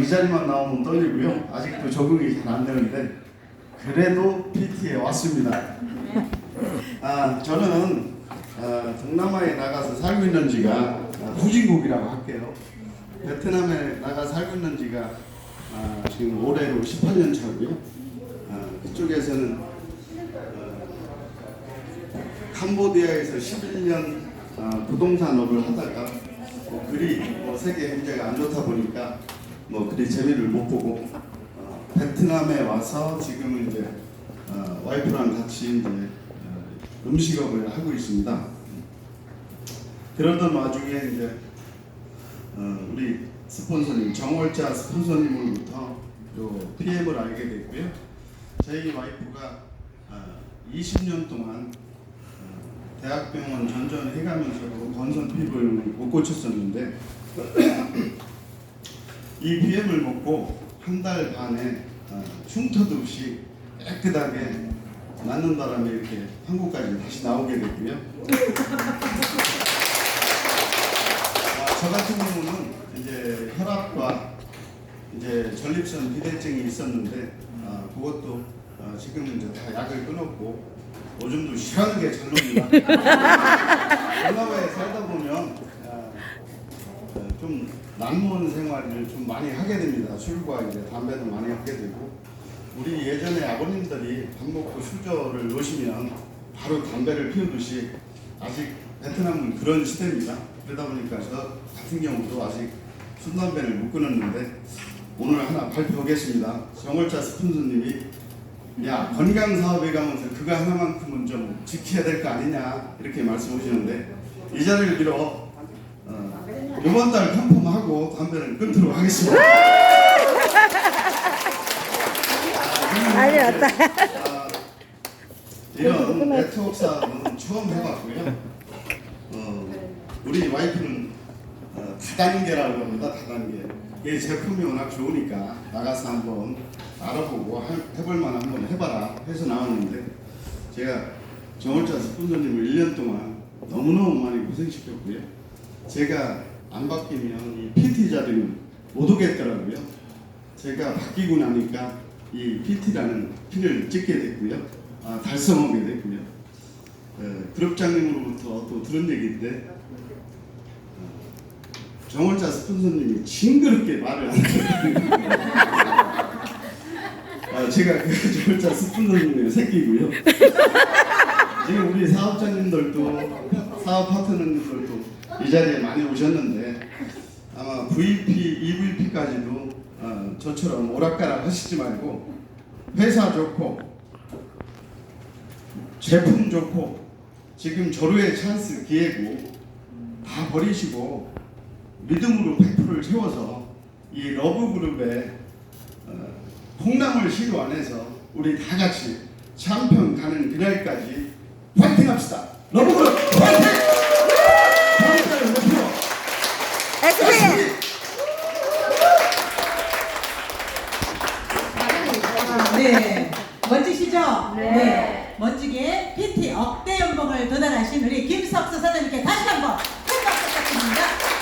이 자리만 나오면 떨리고요. 아직도 적응이 잘 안 되는데 그래도 PT에 왔습니다. 아 저는 어, 동남아에 나가서 살고 있는 지가 아, 후진국이라고 할게요. 베트남에 나가 살고 있는 지가 아, 지금 올해로 18년 차고요. 아, 그쪽에서는 어, 캄보디아에서 11년 어, 부동산업을 하다가 뭐 그리 뭐 세계 경제가 안 좋다 보니까 뭐 그리 재미를 못 보고 어, 베트남에 와서 지금은 이제 어, 와이프랑 같이 이제 어, 음식업을 하고 있습니다. 그러던 와중에 이제 어, 우리 스폰서님 정월자 스폰서님으로부터 요 PM을 알게 됐고요. 저희 와이프가 어, 20년 동안 어, 대학병원 전전해가면서도 건선 피부를 못 고쳤었는데 이 BM을 먹고 한 달 반에 어, 흉터도 없이 깨끗하게 낫는 바람에 이렇게 한국까지 다시 나오게 됐고요. 아, 저 같은 경우는 이제 혈압과 이제 전립선 비대증이 있었는데 아, 그것도 아, 지금 이제 다 약을 끊었고 오줌도 시원하게 잘 놉니다. 동남아에 살다 보면 좀 난무원 생활을 좀 많이 하게 됩니다. 술과 이제 담배도 많이 하게 되고 우리 예전에 아버님들이 밥 먹고 수저를 놓으시면 바로 담배를 피우듯이 아직 베트남은 그런 시대입니다. 그러다 보니까 저 같은 경우도 아직 술 담배를 못 끊었는데 오늘 하나 발표하겠습니다. 정월자 스폰서님이 야 건강 사업에 가면서 그거 하나만큼은 좀 지켜야 될 거 아니냐 이렇게 말씀하시는데 이 자리를 빌어 어, 이번 달 컨펌하고 담배를 끊도록 하겠습니다. 났다. 아, 이런 네트워크 사업은 처음 해봤고요. 어, 우리 와이프는 어, 다단계라고 합니다. 다단계. 이 제품이 워낙 좋으니까 나가서 한번 알아보고 할- 해볼 만한 한번 해봐라 해서 나왔는데 제가 정월자 스폰서님을 1년 동안 너무너무 많이 고생시켰고요. 제가 안 바뀌면 이 PT 자리는 못 오겠더라고요. 제가 바뀌고 나니까 이 PT라는 피를 찍게 됐고요. 아, 달성하게 됐고요. 어, 그룹장님으로부터 또 들은 얘기인데 어, 정월자 스폰서님이 징그럽게 말을 안 해요. 아, 제가 그 정월자 스폰서님의 새끼고요. 지금 우리 사업자님들도 사업 파트너님들도 이 자리에 많이 오셨는데 아마 VP, EVP까지도 어, 저처럼 오락가락 하시지 말고 회사 좋고 제품 좋고 지금 절호의 찬스 기회고 다 버리시고 믿음으로 100%를 채워서 이 러브그룹의 어, 콩나물 시도 안에서 우리 다 같이 챔피언 가는 그날까지 파이팅 합시다. 러브그룹 파이팅! 달 목표 엑스피! 네. 멋지시죠? 네. 멋지게 PT 억대 연봉을 도달하신 우리 김석수 사장님께 다시 한번 큰 박수 부탁드립니다.